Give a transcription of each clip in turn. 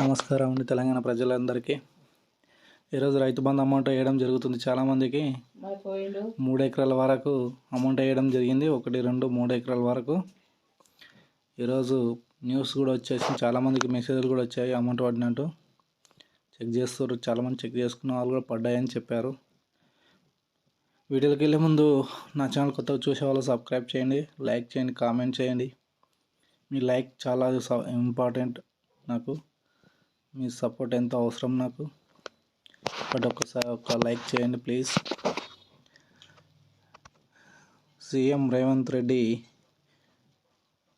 నమస్కారం అండి తెలంగాణ ప్రజలందరికీ. ఈరోజు రైతు బంధు అమౌంట్ వేయడం జరుగుతుంది చాలామందికి. మూడు ఎకరాల వరకు అమౌంట్ వేయడం జరిగింది. ఒకటి రెండు మూడు ఎకరాల వరకు. ఈరోజు న్యూస్ కూడా వచ్చేసి చాలామందికి మెసేజ్లు కూడా వచ్చాయి అమౌంట్ పడినట్టు. చెక్ చేస్తారు చాలామంది చెక్ చేసుకున్న వాళ్ళు కూడా పడ్డాయని చెప్పారు. వీడియోకి వెళ్ళే ముందు నా ఛానల్ కొత్తగా చూసే వాళ్ళు సబ్స్క్రైబ్ చేయండి లైక్ చేయండి కామెంట్ చేయండి. మీ లైక్ చాలా ఇంపార్టెంట్ నాకు. మీ సపోర్ట్ ఎంతో అవసరం నాకు. బట్ ఒకసారి ఒక లైక్ చేయండి ప్లీజ్. సీఎం రేవంత్ రెడ్డి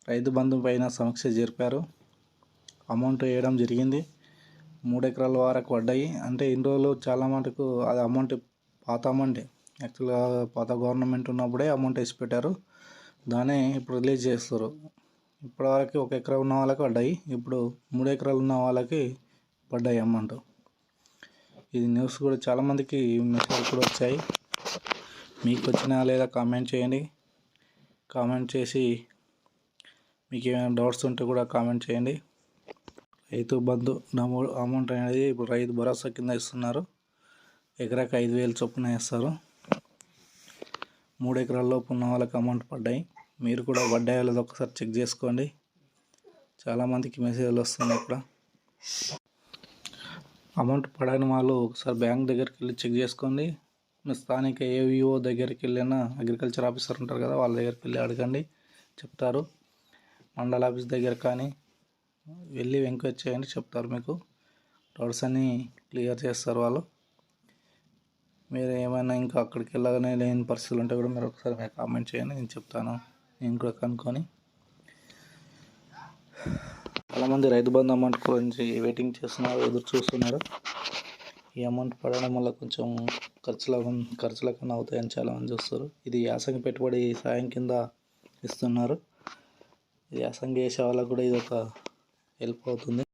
రైతు బంధు పైన సమీక్ష జరిపారు. అమౌంట్ వేయడం జరిగింది. మూడు ఎకరాల వరకు పడ్డాయి. అంటే ఇన్ని రోజులు చాలా మటుకు అది అమౌంట్ పాత అమౌంటే. యాక్చువల్గా పాత గవర్నమెంట్ ఉన్నప్పుడే అమౌంట్ వేసి పెట్టారు. దాన్ని ఇప్పుడు రిలీజ్ చేస్తారు. ఇప్పటివరకు ఒక ఎకరా ఉన్న వాళ్ళకి పడ్డాయి. ఇప్పుడు మూడు ఎకరాలు ఉన్న వాళ్ళకి పడ్డాయి అమౌంట్. ఇది న్యూస్ కూడా చాలామందికి మెసేజ్ కూడా వచ్చాయి. మీకు వచ్చినా లేదా కామెంట్ చేయండి. కామెంట్ చేసి మీకు ఏమైనా డౌట్స్ ఉంటే కూడా కామెంట్ చేయండి. రైతు బంధు నమో అమౌంట్ అనేది ఇప్పుడు రైతు భరోసా కింద ఇస్తున్నారు. ఎకరాకి ఐదు వేలు చొప్పున ఇస్తారు మూడు ఎకరాల లోపు ఉన్న వాళ్ళకి అమౌంట్ పడ్డాయి. మీరు కూడా పడ్డాయో లేదో ఒకసారి చెక్ చేసుకోండి. చాలామందికి మెసేజ్లు వస్తున్నాయి ఇక్కడ అమౌంట్ పడని వాళ్ళు ఒకసారి బ్యాంక్ దగ్గరికి వెళ్ళి చెక్ చేసుకోండి. మీ స్థానిక ఏవిఓ దగ్గరికి వెళ్ళినా అగ్రికల్చర్ ఆఫీసర్ ఉంటారు కదా వాళ్ళ దగ్గరికి వెళ్ళి అడగండి. చెప్తారు. మండల ఆఫీస్ దగ్గర కానీ వెళ్ళి ఎంక్వైరీ చేయండి చెప్తారు మీకు. డౌట్స్ అన్నీ క్లియర్ చేస్తారు వాళ్ళు. మీరు ఏమైనా ఇంకా అక్కడికి వెళ్ళగానే లేని పరిస్థితులు ఉంటే కూడా మీరు ఒకసారి కామెంట్ చేయండి నేను చెప్తాను. నేను కూడా కనుక్కొని. చాలామంది రైతు బంధు అమౌంట్ గురించి వెయిటింగ్ చేస్తున్నారు ఎదురు చూస్తున్నారు. ఈ అమౌంట్ పడడం వల్ల కొంచెం ఖర్చుల ఖర్చుల కన్నా అవుతాయని చాలామంది చూస్తారు ఇది యాసంగి పెట్టుబడి సాయం కింద ఇస్తున్నారు. యాసంగి వేసే వాళ్ళకు కూడా ఇది ఒక హెల్ప్ అవుతుంది.